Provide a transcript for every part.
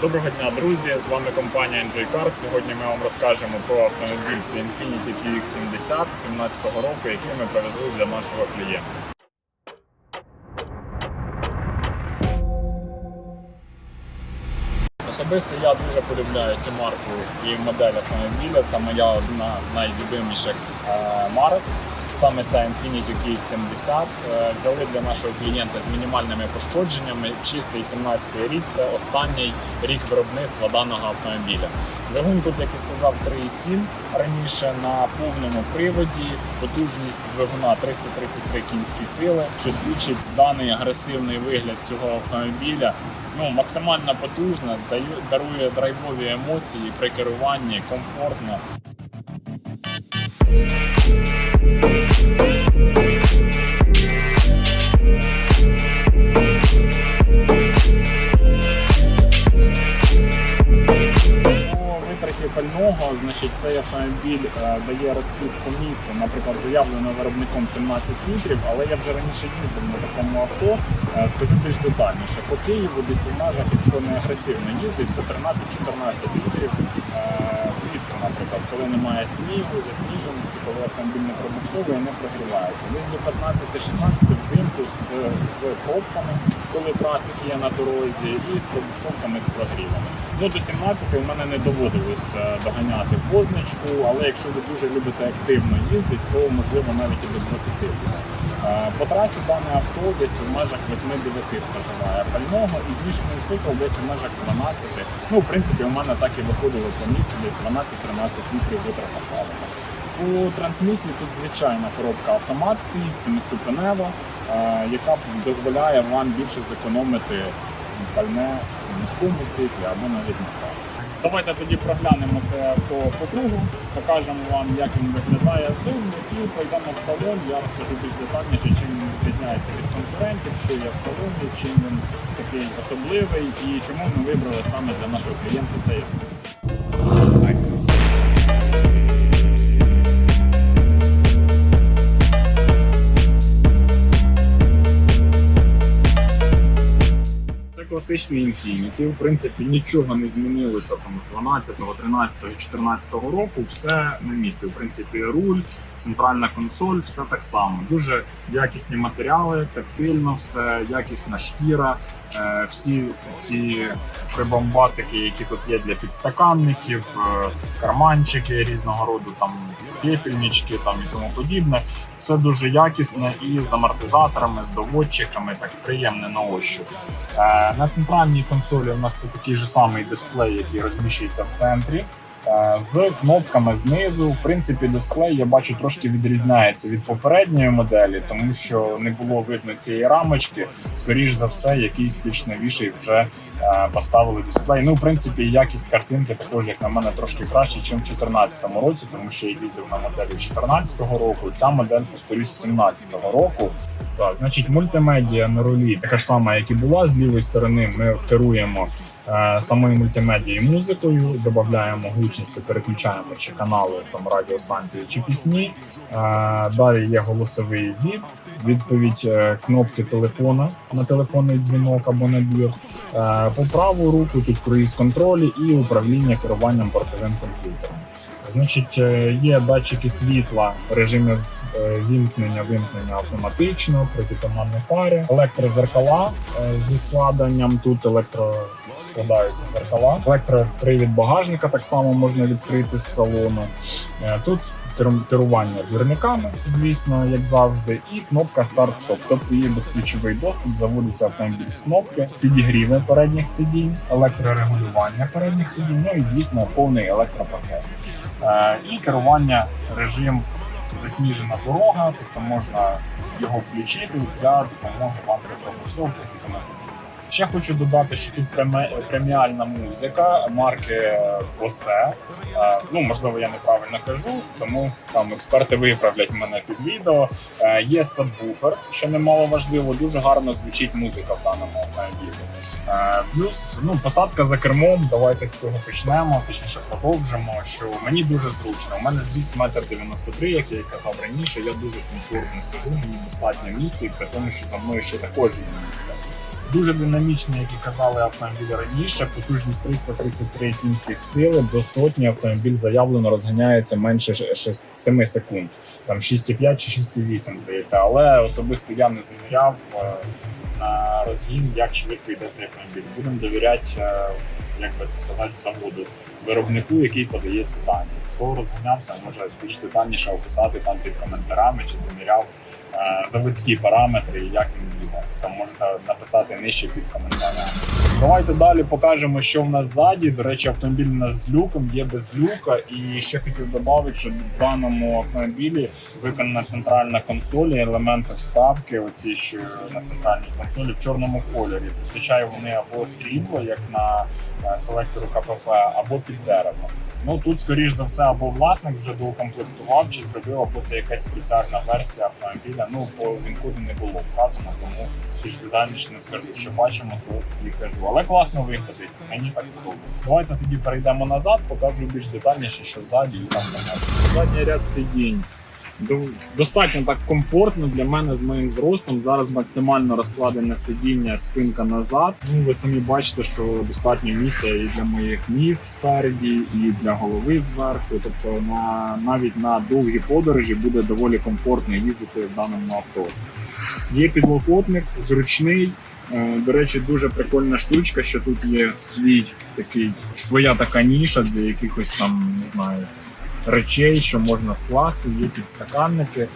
Доброго дня, друзі! З вами компанія Enjoy Cars. Сьогодні ми вам розкажемо про автомобіль це Infiniti QX70 17-го року, який ми привезли для нашого клієнта. Особисто я дуже полюбляю марку і модель автомобіля. Це моя одна з найлюбиміших е, марок. Саме це Infiniti QX70. Е, Взяли для нашого клієнта з мінімальними пошкодженнями. Чистий 17 рік це останній рік виробництва даного автомобіля. Двигун тут, як і сказав, 3,7 раніше на повному приводі. Потужність двигуна 333 кінські сили, що свідчить даний агресивний вигляд цього автомобіля. Ну, максимально потужна, даю- дарує драйвові емоції при керуванні, комфортно. Пального, значить, цей автомобіль е, дає розхід місту. Наприклад, заявлено виробником 17 літрів, але я вже раніше їздив на такому авто. Е, скажу більш детальніше. По Києву десь в межах, якщо не агресивно їздить, це 13-14 літрів. Е, наприклад, коли немає снігу, засніженості, коли автомобіль не пробуксовує, не прогрівається. Десь до 15-16 взимку з, з пробками, коли трафік є на дорозі, і з пробуксовками з прогрівами. Ну, до 17 у мене не доводилось доганяти позначку, але якщо ви дуже любите активно їздити, то можливо навіть і до 20 буде. По трасі дане авто десь в межах 8-9 споживає пального і змішаний цикл десь в межах 12. Ну, в принципі, у мене так і виходило по місту десь 12-13 літрів витрата палива. У трансмісії тут звичайна коробка автомат стоїть, е, яка дозволяє вам більше зекономити пальне в вузькому циклі або навіть на трасі. Давайте тоді проглянемо це авто по кругу, покажемо вам, як він виглядає ззовні, і пройдемо в салон. Я розкажу більш детальніше, чим він відрізняється від конкурентів, що є в салоні, чим він такий особливий і чому ми вибрали саме для нашого клієнта цей класичний Infiniti. В принципі, нічого не змінилося там з 12, 13, 14 року. Все на місці. В принципі, руль, центральна консоль, все так само. Дуже якісні матеріали, тактильно, все, якісна шкіра. Е, Всі ці прибамбасики, які тут є для підстаканників, е, карманчики різного роду, там пепельнички там і тому подібне. Все дуже якісне і з амортизаторами, з доводчиками, так приємне на ощуп. Е, На центральній консолі у нас це такий же самий дисплей, який розміщується в центрі. З кнопками знизу, в принципі, дисплей я бачу трошки відрізняється від попередньої моделі, тому що не було видно цієї рамочки. Скоріш за все, якийсь більш новіший вже е, поставили дисплей. Ну, в принципі, якість картинки також, як на мене, трошки краще, ніж в 2014 році, тому що я їздив на моделі 2014 року. Ця модель, повторюсь, 2017 року. Так, значить, мультимедіа на рулі така ж сама, як і була. З лівої сторони ми керуємо самою мультимедією музикою, додаємо гучність, переключаємо чи канали там радіостанції чи пісні. Е, далі є голосовий від, відповідь е, кнопки телефона на телефонний дзвінок або набір. Е, по праву руку тут круїз контролі і управління керуванням бортовим комп'ютером. Значить, е, є датчики світла, режими е, вімкнення, вимкнення автоматично, протитуманні фари, електрозеркала е, зі складенням. Тут електро складаються зеркала. Електропривід багажника так само можна відкрити з салону. Тут керу- керування двірниками, звісно, як завжди, і кнопка старт-стоп. Тобто є безключовий доступ, заводиться автомобіль з кнопки, підігріви передніх сидінь, електрорегулювання передніх сидінь, ну і звісно повний електропакет. Е, і керування режим засніжена дорога, тобто можна його включити за допомогою вам і тому. Ще хочу додати, що тут преміальна музика марки Bose. Е, Ну, можливо, я неправильно кажу, тому там експерти виправлять мене під відео. Е, Є сабвуфер, що немало важливо, дуже гарно звучить музика в даному автомобілі. Е, Плюс ну, посадка за кермом. Давайте з цього почнемо, точніше продовжимо. Що мені дуже зручно. У мене зріст метр 93, як я казав раніше. Я дуже комфортно сижу, мені достатньо місця, при тому, що за мною ще також є місце. Дуже динамічний, як і казали автомобіль раніше. Потужність 333 кінських сили до сотні автомобіль заявлено розганяється менше ш- шест- 7 секунд. Там 6,5 чи 6,8, здається. Але особисто я не заміряв е, на розгін, як швидко йде цей автомобіль. Будемо довіряти, е, як би сказати, заводу, виробнику, який подає ці дані. Хто розганявся, може більш детальніше описати там під коментарями чи заміряв заводські параметри як він їде. Там можете написати нижче під коментарями. Давайте далі покажемо, що в нас ззаді. До речі, автомобіль у нас з люком, є без люка. І ще хотів додати, що в даному автомобілі виконана центральна консоль, елементи вставки, оці що на центральній консолі в чорному кольорі. Зазвичай вони або срібло, як на селектору КПП, або під дерево. Ну тут, скоріш за все, або власник вже доукомплектував, чи зробив, або це якась спеціальна версія автомобіля. Ну по він-коду не було вказано, тому більш детальніше не скажу, що бачимо, то і кажу. Але класно виходить, Мені так подобається. Давайте тоді перейдемо назад, покажу більш детальніше, що ззаді і там немає. Задній ряд сидінь. До- Достатньо так комфортно для мене з моїм зростом. Зараз максимально розкладене сидіння, спинка назад. Ну ви самі бачите, що достатньо місця і для моїх ніг спереді, і для голови зверху. Тобто на навіть на довгі подорожі буде доволі комфортно їздити в даному авто. Є підлокотник, зручний. Е, До речі, дуже прикольна штучка, що тут є свій такий своя така ніша для якихось там, не знаю, речей, що можна скласти, є підстаканники.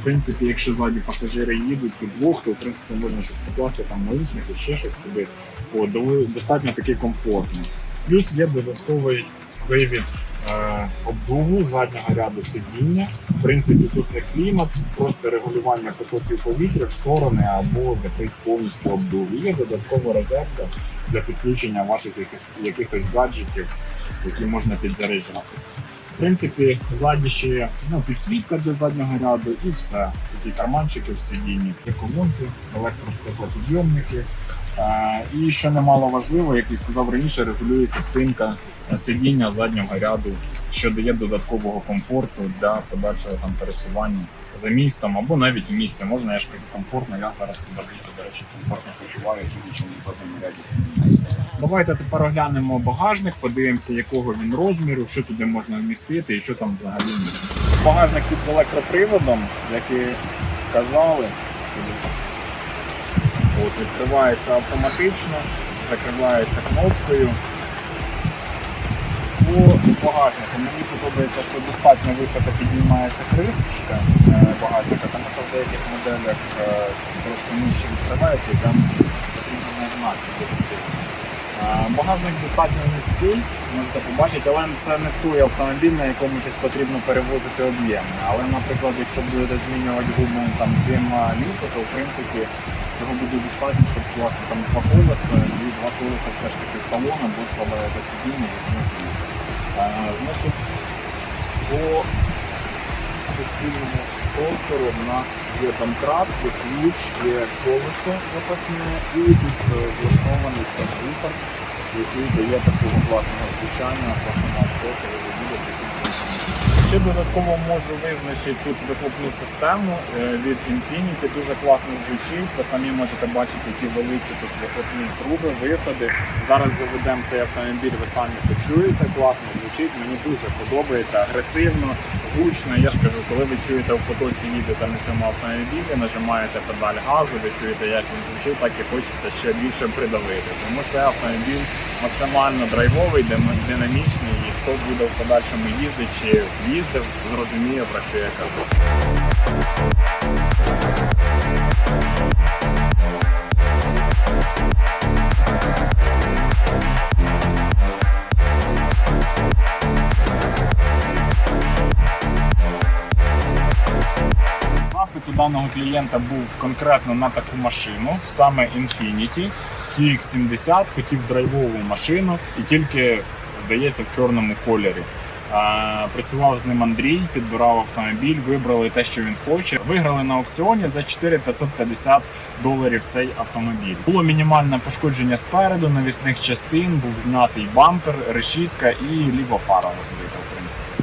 В принципі, якщо ззаді пасажири їдуть удвох, то в принципі можна щось покласти, там наушники, ще щось туди. О, достатньо таки комфортно. Плюс є додатковий вивід е, обдуву заднього ряду сидіння. В принципі, тут не клімат, просто регулювання потоків повітря в сторони або закрить повністю обдув. Є додаткова розетка для підключення ваших яких- якихось гаджетів, які можна підзаряджати. Принципі, задні ще ну, підсвітка для заднього ряду і все. Такі карманчики в сидінні, колонки, електростеклопідйомники. Е, І що немало важливо, як і сказав раніше, регулюється спинка сидіння заднього ряду, що дає додаткового комфорту для подальшого там пересування за містом або навіть в місті. Можна, я ж кажу, комфортно. Я зараз себе дуже, до речі, комфортно почуваю, сидячи в задньому ряді сидіння. Давайте тепер оглянемо багажник, подивимося, якого він розміру, що туди можна вмістити і що там взагалі місце. Багажник тут з електроприводом, як і казали. От, відкривається автоматично, закривається кнопкою. По багажнику мені подобається, що достатньо високо піднімається кришечка е, багажника, тому що в деяких моделях е, трошки нижче відкривається і там потрібно нажиматися дуже сильно. Е, Багажник достатньо місткий, можете побачити, але це не той автомобіль, на якому щось потрібно перевозити об'ємне. Але, наприклад, якщо будете змінювати гуму там зима літо, то в принципі цього буде достатньо, щоб власне там два колеса і два колеса все ж таки в салон або складаєте сидіння і можна Значить, по суспільному простору у нас є домкрат, є ключ, є колесо запасне і тут е, влаштований сабвуфер, який дає такого власного звучання вашому авто, ви іншим. Ще додатково можу визначити тут вихлопну систему е, від Infiniti. Дуже класно звучить. Ви самі можете бачити, які великі тут вихлопні труби, виходи. Зараз заведемо цей автомобіль, ви самі почуєте. Класно звучить. Мені дуже подобається, агресивно, гучно. Я ж кажу, коли ви чуєте в потоці їдете на цьому автомобілі, нажимаєте педаль газу, ви чуєте, як він звучить, так і хочеться ще більше придавити. Тому це автомобіль максимально драйвовий, динамічний, хто буде в подальшому їздити чи їздив, зрозуміє про що я кажу. Запит у даного клієнта був конкретно на таку машину, саме Infiniti QX70, хотів драйвову машину і тільки, здається, в чорному кольорі. Працював з ним Андрій, підбирав автомобіль, вибрали те, що він хоче. Виграли на аукціоні за 4550 доларів цей автомобіль. Було мінімальне пошкодження спереду, навісних частин, був знятий бампер, решітка і ліва фара розбита, в принципі.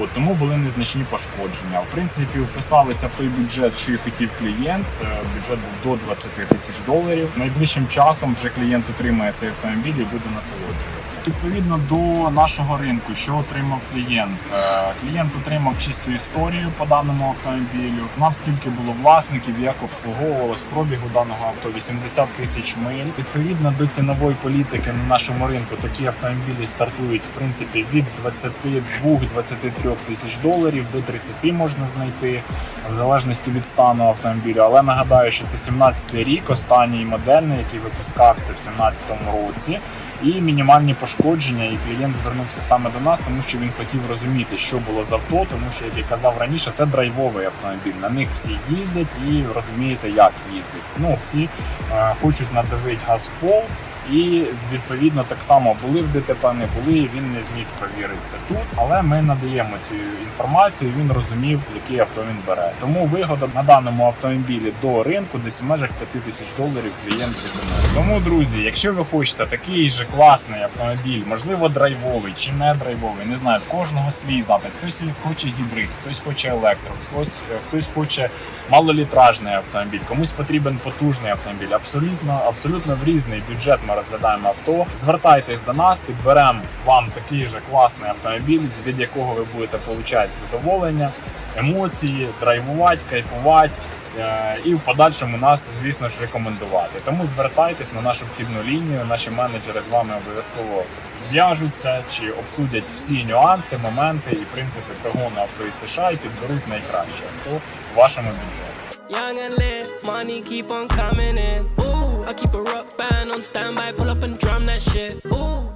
От, тому були незначні пошкодження. В принципі, вписалися в той бюджет, що і хотів клієнт. Це бюджет був до 20 тисяч доларів. Найближчим часом вже клієнт отримає цей автомобіль і буде насолоджуватися. Відповідно до нашого ринку, що отримав клієнт? Е, Клієнт отримав чисту історію по даному автомобілю. Знав, скільки було власників, як обслуговувалось пробігу даного авто 80 тисяч миль. Відповідно до цінової політики на нашому ринку такі автомобілі стартують в принципі від 22-23 тисяч доларів до 30 можна знайти в залежності від стану автомобіля. Але нагадаю, що це 17 рік, останній модельний, який випускався в 17 році. І мінімальні пошкодження, і клієнт звернувся саме до нас, тому що він хотів розуміти, що було з авто, тому що, як я казав раніше, це драйвовий автомобіль. На них всі їздять і розумієте, як їздять. Ну, всі е, хочуть надавити газ в пол. І відповідно так само були в ДТП, не були. Він не зміг провірити це тут. Але ми надаємо цю інформацію. Він розумів, який авто він бере. Тому вигода на даному автомобілі до ринку десь в межах 5 тисяч доларів клієнт зекономив. Тому, друзі, якщо ви хочете такий же класний автомобіль, можливо, драйвовий чи не драйвовий, не знаю, в кожного свій запит. Хтось хоче гібрид, хтось хоче електро, хтось, хтось хоче малолітражний автомобіль, комусь потрібен потужний автомобіль. Абсолютно, абсолютно в різний бюджет ми розглядаємо авто. Звертайтесь до нас, підберемо вам такий же класний автомобіль, від якого ви будете отримати задоволення, емоції, драйвувати, кайфувати. е, І в подальшому нас, звісно ж, рекомендувати. Тому звертайтесь на нашу вхідну лінію. Наші менеджери з вами обов'язково зв'яжуться чи обсудять всі нюанси, моменти і принципи прогону авто із США і підберуть найкраще авто в вашому бюджеті. I keep a rock band on standby, pull up and drum that shit. Ooh,